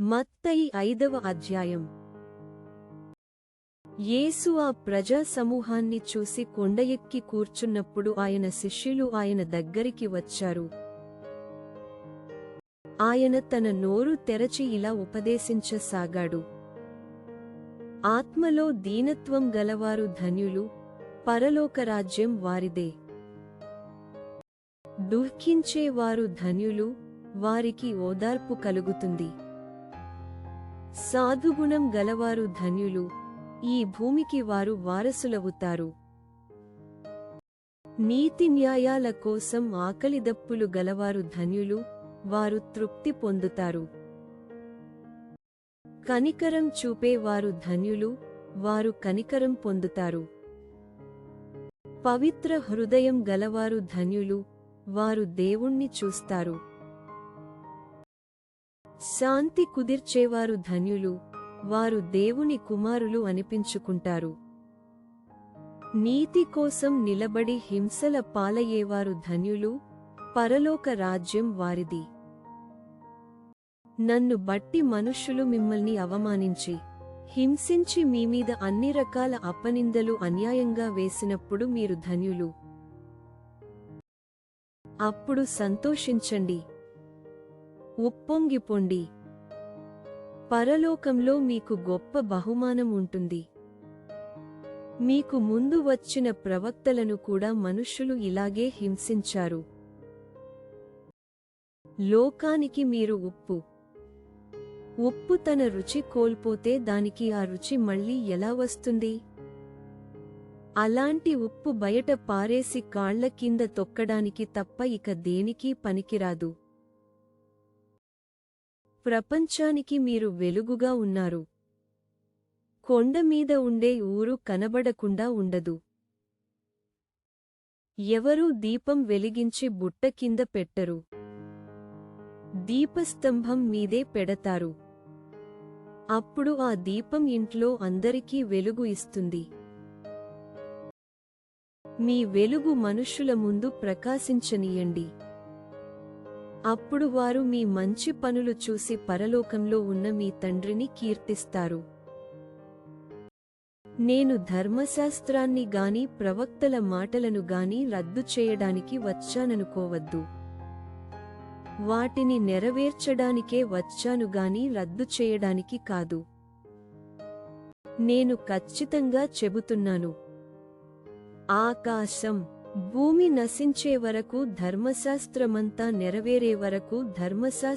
మత్తయి ఐదవ అధ్యాయం. యేసు ఆ ప్రజా సమూహాన్ని చూసి కొండ ఎక్కి కూర్చున్నప్పుడు ఆయన శిష్యులు ఆయన దగ్గరికి వచ్చారు. ఆయన తన నోరు తెరచి ఇలా ఉపదేశించసాగాడు. ఆత్మలో దీనత్వం గలవారు ధన్యులు పరలోకరాజ్యం వారిదే. దుఃఖించేవారు ధన్యులు వారికి ఓదార్పు కలుగుతుంది. సాధుగుణం గలవారు ధన్యులు. ఈ భూమికి వారు వారసులవుతారు. నీతి న్యాయాల కోసం ఆకలిదప్పులు గలవారు ధన్యులు వారు తృప్తి పొందుతారు. కనికరం చూపేవారు ధన్యులు వారు కనికరం పొందుతారు. పవిత్ర హృదయం గలవారు ధన్యులు వారు దేవుణ్ణి చూస్తారు. శాంతి కుదిర్చేవారు ధన్యులు వారు దేవుని కుమారులు అనిపించుకుంటారు. నీతి కోసం నిలబడి హింసల పాలయ్యేవారు ధన్యులు పరలోక రాజ్యం వారిది. నన్ను బట్టి మనుష్యులు మిమ్మల్ని అవమానించి హింసించి మీమీద అన్ని రకాల అపనిందలు అన్యాయంగా వేసినప్పుడు మీరు ధన్యులు. అప్పుడు సంతోషించండి. ఉప్పొంగిపొండి. పరలోకంలో మీకు గొప్ప బహుమానం ఉంటుంది. మీకు ముందు వచ్చిన ప్రవక్తలను కూడా మనుష్యులు ఇలాగే హింసించారు. లోకానికి మీరు ఉప్పు. ఉప్పు తన రుచి కోల్పోతే దానికి ఆ రుచి మళ్ళీ ఎలా వస్తుంది? అలాంటి ఉప్పు బయట పారేసి కాళ్ళ కింద తొక్కడానికి తప్ప ఇక దేనికీ పనికిరాదు. ప్రపంచానికి మీరు వెలుగుగా ఉన్నారు. కొండ మీద ఉండే ఊరు కనబడకుండా ఉండదు. ఎవరూ దీపం వెలిగించి బుట్ట కింద పెట్టరు. దీపస్తంభం మీదే పెడతారు. అప్పుడు ఆ దీపం ఇంట్లో అందరికీ వెలుగు ఇస్తుంది. మీ వెలుగు మనుష్యుల ముందు ప్రకాశించనీయండి. అప్పుడు వారు మీ మంచి పనులు చూసి పరలోకంలో ఉన్న మీ తండ్రిని కీర్తిస్తారు. నేను ధర్మశాస్త్రాన్ని గాని ప్రవక్తల మాటలను గాని రద్దు చేయడానికి వచ్చాననుకోవద్దు. వాటిని నెరవేర్చడానికే వచ్చాను గాని రద్దు చేయడానికి కాదు. నేను ఖచ్చితంగా చెబుతున్నాను. ఆకాశం భూమి నశించే వరకు ధర్మశాస్త్రమంతా నెరవేరే వరకు ధర్మశాస్త్ర